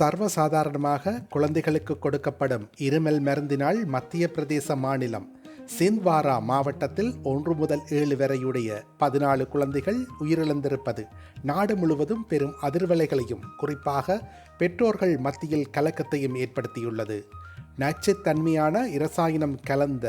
சர்வசாதாரணமாக குழந்தைகளுக்கு கொடுக்கப்படும் இருமல் மருந்தினால் மத்திய பிரதேச மாநிலம் சிந்த்வாரா மாவட்டத்தில் ஒன்று முதல் ஏழு வரையுடைய பதினாலு குழந்தைகள் உயிரிழந்திருப்பது நாடு முழுவதும் பெரும் அதிர்வலைகளையும் குறிப்பாக பெற்றோர்கள் மத்தியில் கலக்கத்தையும் ஏற்படுத்தியுள்ளது. நச்சுத்தன்மையான இரசாயனம் கலந்த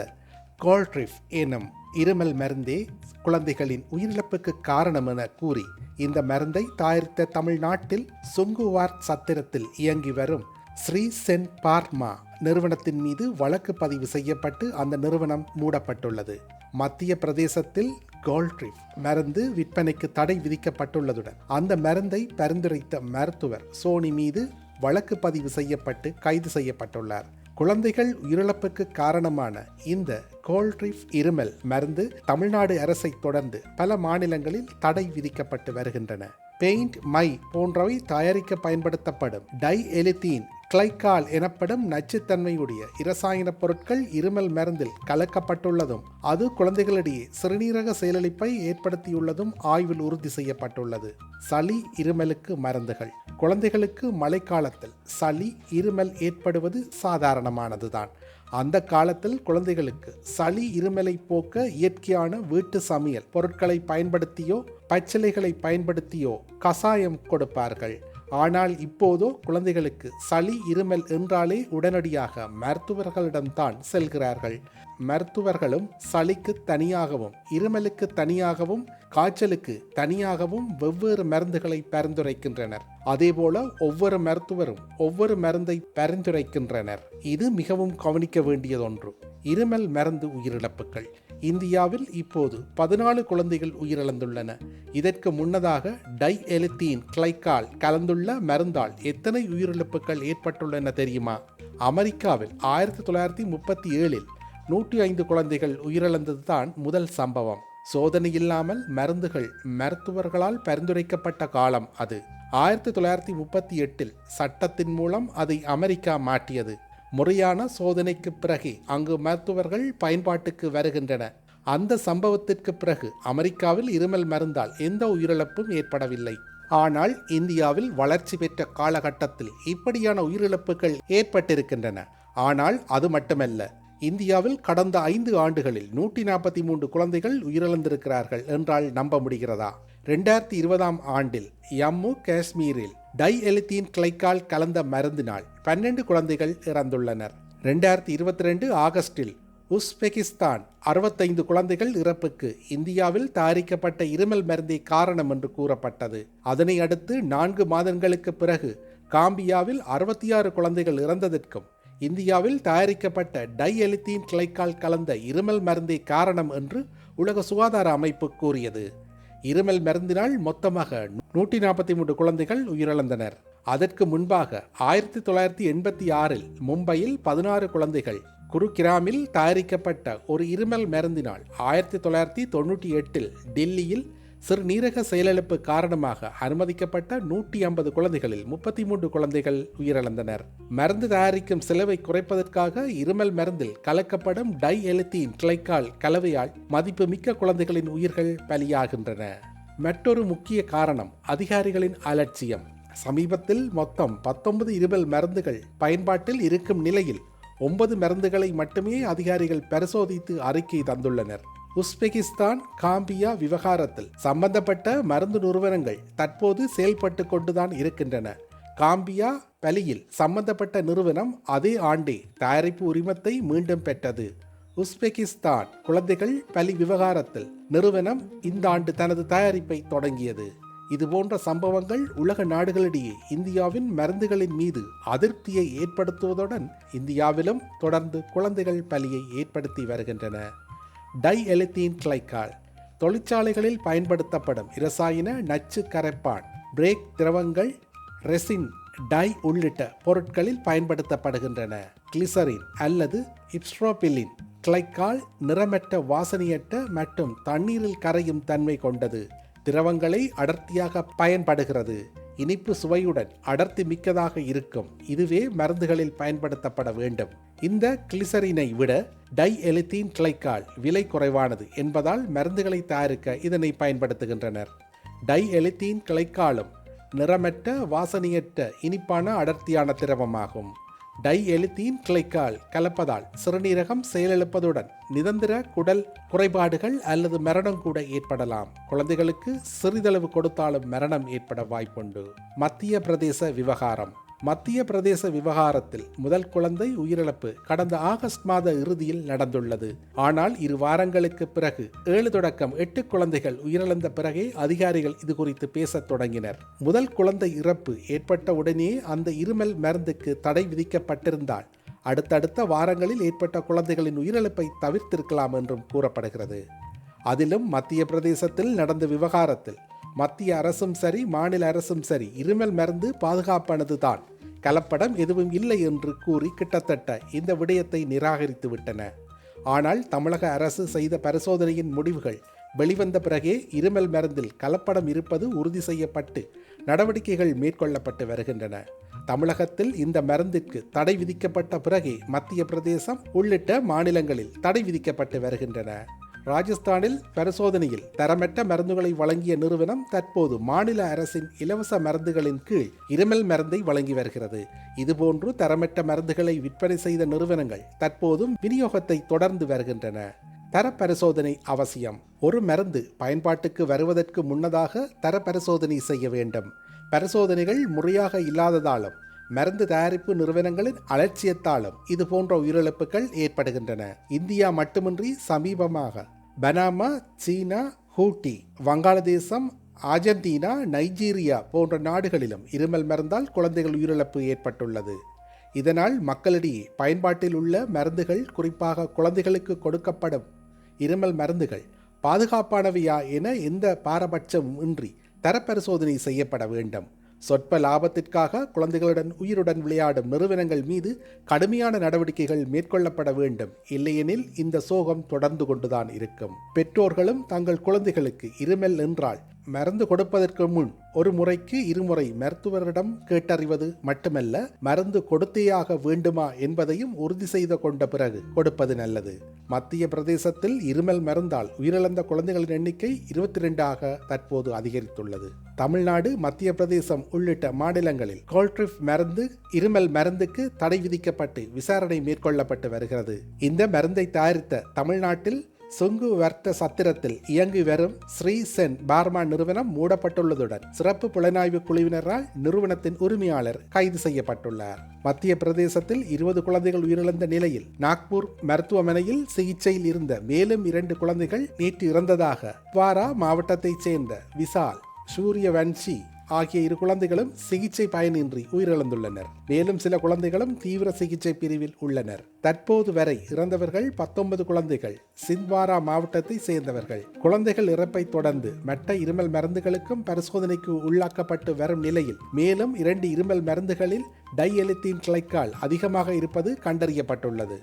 கோல்ட்ரிஃப் எனும் இருமல் மருந்தே குழந்தைகளின் உயிரிழப்புக்கு காரணம் என கூறி இந்த மருந்தை தயாரித்த தமிழ்நாட்டில் சுங்குவார் சத்திரத்தில் இயங்கி வரும் ஸ்ரீ சென் பார்மா நிறுவனத்தின் மீது வழக்கு பதிவு செய்யப்பட்டு அந்த நிறுவனம் மூடப்பட்டுள்ளது. மத்திய பிரதேசத்தில் கோல்ட்ரிஃப் மருந்து விற்பனைக்கு தடை விதிக்கப்பட்டுள்ளதுடன் அந்த மருந்தை பரிந்துரைத்த மருத்துவர் சோனி மீது வழக்கு பதிவு செய்யப்பட்டு கைது செய்யப்பட்டுள்ளார். குழந்தைகள் உயிரிழப்புக்கு காரணமான இந்த கோல்ட்ரிஃப் இருமல் மருந்து தமிழ்நாடு அரசை தொடர்ந்து பல மாநிலங்களில் தடை விதிக்கப்பட்டு வருகின்றன. பெயிண்ட் மை போன்றவை தயாரிக்க பயன்படுத்தப்படும். டை எலித்தீன் கிளைக்கால் எனப்படும் நச்சுத்தன்மையுடைய இரசாயன பொருட்கள் இருமல் மருந்தில் கலக்கப்பட்டுள்ளதும் அது குழந்தைகளிடையே சிறுநீரக செயலிழப்பை ஏற்படுத்தியுள்ளதும் ஆய்வில் உறுதி செய்யப்பட்டுள்ளது. சளி இருமலுக்கு மருந்துகள். குழந்தைகளுக்கு மழைக்காலத்தில் சளி இருமல் ஏற்படுவது சாதாரணமானதுதான். அந்த காலத்தில் குழந்தைகளுக்கு சளி இருமலை போக்க இயற்கையான வீட்டு சமையல் பொருட்களை பயன்படுத்தியோ பச்சிலைகளை பயன்படுத்தியோ கசாயம் கொடுப்பார்கள். ஆனால் இப்போதோ குழந்தைகளுக்கு சளி இருமல் என்றாலே உடனடியாக மருத்துவர்களிடம்தான் செல்கிறார்கள். மருத்துவர்களும் சளிக்கு தனியாகவும் இருமலுக்கு தனியாகவும் காய்ச்சலுக்கு தனியாகவும் வெவ்வேறு மருந்துகளை பரிந்துரைக்கின்றனர். அதேபோல ஒவ்வொரு மருத்துவரும் ஒவ்வொரு மருந்தை பரிந்துரைக்கின்றனர். இது மிகவும் கவனிக்க வேண்டியதொன்று. இருமல் மருந்து உயிரிழப்புகள். இந்தியாவில் இப்போது பதினாலு குழந்தைகள் உயிரிழந்துள்ளன. இதற்கு முன்னதாக டை எலித்தீன் கிளைக்கால் கலந்துள்ள மருந்தால் எத்தனை உயிரிழப்புகள் ஏற்பட்டுள்ளன தெரியுமா? அமெரிக்காவில் ஆயிரத்தி தொள்ளாயிரத்தி முப்பத்தி ஏழில் நூற்றி ஐந்து குழந்தைகள் உயிரிழந்ததுதான் முதல் சம்பவம். சோதனை இல்லாமல் மருந்துகள் மருத்துவர்களால் பரிந்துரைக்கப்பட்ட காலம் அது. ஆயிரத்தி தொள்ளாயிரத்தி முப்பத்தி எட்டில் சட்டத்தின் மூலம் அதை அமெரிக்கா மாற்றியது. முறையான சோதனைக்கு பிறகு அங்கு மருத்துவர்கள் பயன்பாட்டுக்கு வருகின்றன அந்த சம்பவத்திற்கு பிறகு அமெரிக்காவில் இருமல் மருந்தால் எந்த உயிரிழப்பும் ஏற்படவில்லை. ஆனால் இந்தியாவில் வளர்ச்சி பெற்ற காலகட்டத்தில் இப்படியான உயிரிழப்புகள் ஏற்பட்டிருக்கின்றன. ஆனால் அது மட்டுமல்ல இந்தியாவில் கடந்த ஐந்து ஆண்டுகளில் நூற்றி நாற்பத்தி மூன்று குழந்தைகள் உயிரிழந்திருக்கிறார்கள் என்றால் நம்ப முடிகிறதா? ரெண்டாயிரத்தி இருபதாம் ஆண்டில் ஜம்மு காஷ்மீரில் டை எலித்தீன் கிளைக்கால் கலந்த மருந்தினால் பன்னெண்டு குழந்தைகள் இறந்துள்ளனர். ரெண்டாயிரத்தி இருபத்தி ரெண்டு ஆகஸ்டில் உஸ்பெகிஸ்தான் அறுபத்தைந்து குழந்தைகள் இறப்புக்கு இந்தியாவில் தயாரிக்கப்பட்ட இருமல் மருந்தே காரணம் என்று கூறப்பட்டது. அதனை அடுத்து நான்கு மாதங்களுக்கு பிறகு காம்பியாவில் அறுபத்தி ஆறு குழந்தைகள் இறந்ததற்கும் இந்தியாவில் தயாரிக்கப்பட்ட டை எலித்தீன் கிளைக்கால் கலந்த இருமல் மருந்தே காரணம் என்று உலக சுகாதார அமைப்பு கூறியது. இருமல் மருந்தினால் மொத்தமாக நூற்றி நாற்பத்தி மூன்று குழந்தைகள் உயிரிழந்தனர். அதற்கு முன்பாக ஆயிரத்தி தொள்ளாயிரத்தி எண்பத்தி ஆறில் மும்பையில் பதினாறு குழந்தைகள் குருகிராமில் தயாரிக்கப்பட்ட ஒரு இருமல் மருந்தினால் ஆயிரத்தி தொள்ளாயிரத்தி தொண்ணூற்றி எட்டில் டெல்லியில் சிறுநீரக செயலிழப்பு காரணமாக அனுமதிக்கப்பட்ட நூற்றி ஐம்பது குழந்தைகளில் முப்பத்தி மூன்று குழந்தைகள் உயிரிழந்தனர். மருந்து தயாரிக்கும் செலவை குறைப்பதற்காக இருமல் மருந்தில் கலக்கப்படும் டை எழுத்தியின் கிளைக்கால் கலவையால் மதிப்புமிக்க குழந்தைகளின் உயிர்கள் பலியாகின்றன. மற்றொரு முக்கிய காரணம் அதிகாரிகளின் அலட்சியம். சமீபத்தில் மொத்தம் பத்தொன்பது இருமல் மருந்துகள் பயன்பாட்டில் இருக்கும் நிலையில் ஒன்பது மருந்துகளை மட்டுமே அதிகாரிகள் பரிசோதித்து அறிக்கை தந்துள்ளனர். உஸ்பெகிஸ்தான் காம்பியா விவகாரத்தில் சம்பந்தப்பட்ட மருந்து நிறுவனங்கள் தற்போது செயல்பட்டு கொண்டுதான் இருக்கின்றன. காம்பியா பலியில் சம்பந்தப்பட்ட நிறுவனம் அதே ஆண்டே தயாரிப்பு உரிமத்தை மீண்டும் பெற்றது. உஸ்பெகிஸ்தான் குழந்தைகள் பலி விவகாரத்தில் நிறுவனம் இந்த ஆண்டு தனது தயாரிப்பை தொடங்கியது. இதுபோன்ற சம்பவங்கள் உலக நாடுகளிடையே இந்தியாவின் மருந்துகளின் மீது அதிருப்தியை ஏற்படுத்துவதுடன் இந்தியாவிலும் தொடர்ந்து குழந்தைகள் பலியை ஏற்படுத்தி வருகின்றன. டை எலித்தீன் கிளைக்கால் தொழிற்சாலைகளில் பயன்படுத்தப்படும் இரசாயன நச்சு கரைப்பான் பிரேக் திரவங்கள் ரெசின் டை உள்ளிட்ட பொருட்களில் பயன்படுத்தப்படுகின்றன. கிளிசரின் அல்லது இப்ஸ்ட்ரோபிலின் கிளைக்கால் நிறமற்ற வாசனையற்ற மற்றும் தண்ணீரில் கரையும் தன்மை கொண்டது. திரவங்களை அடர்த்தியாக பயன்படுகிறது. இனிப்பு சுவையுடன் அடர்த்தி மிக்கதாக இருக்கும். இதுவே மருந்துகளில் பயன்படுத்தப்பட வேண்டும். இந்த கிளிசரினை விட டை எலித்தீன் கிளைக்கால் விலை குறைவானது என்பதால் மருந்துகளை தயாரிக்க இதனை பயன்படுத்துகின்றனர். டை எலித்தீன் கிளைக்காலும் நிறமற்ற வாசனையற்ற இனிப்பான அடர்த்தியான திரவமாகும். டை எலித்தீன் கிளைக்கால் கலப்பதால் சிறுநீரகம் செயலிழப்பதுடன் நிரந்தர குடல் குறைபாடுகள் அல்லது மரணம் கூட ஏற்படலாம். குழந்தைகளுக்கு சிறிதளவு கொடுத்தாலும் மரணம் ஏற்பட வாய்ப்புண்டு. மத்திய பிரதேச விவகாரம். மத்திய பிரதேச விவகாரத்தில் முதல் குழந்தை உயிரிழப்பு கடந்த ஆகஸ்ட் மாத இறுதியில் நடந்துள்ளது. ஆனால் இரு வாரங்களுக்கு பிறகு ஏழு தொடக்கம் எட்டு குழந்தைகள் உயிரிழந்த பிறகே அதிகாரிகள் இது குறித்து பேசத் தொடங்கினர். முதல் குழந்தை இறப்பு ஏற்பட்ட உடனே அந்த இருமல் மருந்துக்கு தடை விதிக்கப்பட்டிருந்தால் அடுத்தடுத்த வாரங்களில் ஏற்பட்ட குழந்தைகளின் உயிரிழப்பை தவிர்த்திருக்கலாம் என்றும் கூறப்படுகிறது. அதிலும் மத்திய பிரதேசத்தில் நடந்த விவகாரத்தில் மத்திய அரசும் சரி மாநில அரசும் சரி இருமல் மருந்து பாதுகாப்பானது தான் கலப்படம் எதுவும் இல்லை என்று கூறி கிட்டத்தட்ட இந்த விடயத்தை நிராகரித்து விட்டன. ஆனால் தமிழக அரசு செய்த பரிசோதனையின் முடிவுகள் வெளிவந்த பிறகே இருமல் மருந்தில் கலப்படம் இருப்பது உறுதி செய்யப்பட்டு நடவடிக்கைகள் மேற்கொள்ளப்பட்டு வருகின்றன. தமிழகத்தில் இந்த மருந்திற்கு தடை விதிக்கப்பட்ட பிறகே மத்திய பிரதேசம் உள்ளிட்ட மாநிலங்களில் தடை விதிக்கப்பட்டு வருகின்றன. ராஜஸ்தானில் பரிசோதனையில் தரமற்ற மருந்துகளை வழங்கிய நிறுவனம் தற்போது மாநில அரசின் இலவச மருந்துகளின் கீழ் இருமல் மருந்தை வழங்கி வருகிறது. இதுபோன்று தரமற்ற மருந்துகளை விற்பனை செய்த நிறுவனங்கள் தற்போதும் விநியோகத்தை தொடர்ந்து வருகின்றன. தர பரிசோதனை அவசியம். ஒரு மருந்து பயன்பாட்டுக்கு வருவதற்கு முன்னதாக தர பரிசோதனை செய்ய வேண்டும். பரிசோதனைகள் முறையாக இல்லாததாலும் மருந்து தயாரிப்பு நிறுவனங்களின் அலட்சியத்தாலும் இது போன்ற உயிரிழப்புகள் ஏற்படுகின்றன. இந்தியா மட்டுமின்றி சமீபமாக பனாமா சீனா ஹூட்டி வங்காளதேசம் அர்ஜென்டினா நைஜீரியா போன்ற நாடுகளிலும் இருமல் மருந்தால் குழந்தைகள் உயிரிழப்பு ஏற்பட்டுள்ளது. இதனால் மக்களிடையே பயன்பாட்டில் உள்ள மருந்துகள் குறிப்பாக குழந்தைகளுக்கு கொடுக்கப்படும் இருமல் மருந்துகள் பாதுகாப்பானவையா என எந்த பாரபட்சமும் இன்றி தரப்பரிசோதனை செய்யப்பட வேண்டும். சொற்ப லாபத்திற்காக குழந்தைகளுடன் உயிருடன் விளையாடும் நிறுவனங்கள் மீது கடுமையான நடவடிக்கைகள் மேற்கொள்ளப்பட வேண்டும். இல்லையெனில் இந்த சோகம் தொடர்ந்து கொண்டுதான் இருக்கும். பெற்றோர்களும் தங்கள் குழந்தைகளுக்கு இருமல் என்றால் மருந்து கொடுப்பதற்கு முன் ஒரு முறைக்கு இருமுறை மருத்துவரிடம் கேட்டறிவது மட்டுமல்ல மருந்து கொடுத்தேயாக வேண்டுமா என்பதையும் உறுதி செய்து கொண்ட பிறகு கொடுப்பது நல்லது. மத்திய பிரதேசத்தில் இருமல் மருந்தால் உயிரிழந்த குழந்தைகளின் எண்ணிக்கை இருபத்தி ரெண்டாக தற்போது அதிகரித்துள்ளது. தமிழ்நாடு மத்திய பிரதேசம் உள்ளிட்ட மாநிலங்களில் கோல்ட்ரிப் மருந்து இருமல் மருந்துக்கு தடை விதிக்கப்பட்டு விசாரணை மேற்கொள்ளப்பட்டு வருகிறது. இந்த மருந்தை தயாரித்த தமிழ்நாட்டில் சுங்கு வர்த்த சத்திரத்தில் இயங்கி வரும் ஸ்ரீ சென் பார்மா நிறுவனம் மூடப்பட்டுள்ளதுடன் சிறப்பு புலனாய்வு குழுவினரால் நிறுவனத்தின் உரிமையாளர் கைது செய்யப்பட்டுள்ளார். மத்திய பிரதேசத்தில் இருபது குழந்தைகள் உயிரிழந்த நிலையில் நாக்பூர் மருத்துவமனையில் சிகிச்சையில் இருந்த மேலும் இரண்டு குழந்தைகள் நேற்று இறந்ததாக வாரா மாவட்டத்தைச் சேர்ந்த விசால் சூரிய வன்சி ஆகிய இரு குழந்தைகளும் சிகிச்சை பயனின்றி உயிரிழந்துள்ளனர். மேலும் சில குழந்தைகளும் தீவிர சிகிச்சை பிரிவில் உள்ளனர். தற்போது வரை இறந்தவர்கள் பத்தொன்பது குழந்தைகள். சிந்த்வாரா மாவட்டத்தை சேர்ந்தவர்கள். குழந்தைகள் இறப்பை தொடர்ந்து மற்ற இருமல் மருந்துகளுக்கும் பரிசோதனைக்கு உள்ளாக்கப்பட்டு வரும் நிலையில் மேலும் இரண்டு இருமல் மருந்துகளில் டைஎலித்தீன் கிளைக்கால் அதிகமாக இருப்பது கண்டறியப்பட்டுள்ளது.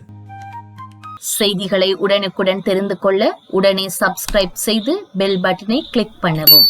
செய்திகளை உடனுக்குடன் தெரிந்து கொள்ள உடனே சப்ஸ்கிரைப் செய்து பெல் பட்டனை கிளிக் பண்ணவும்.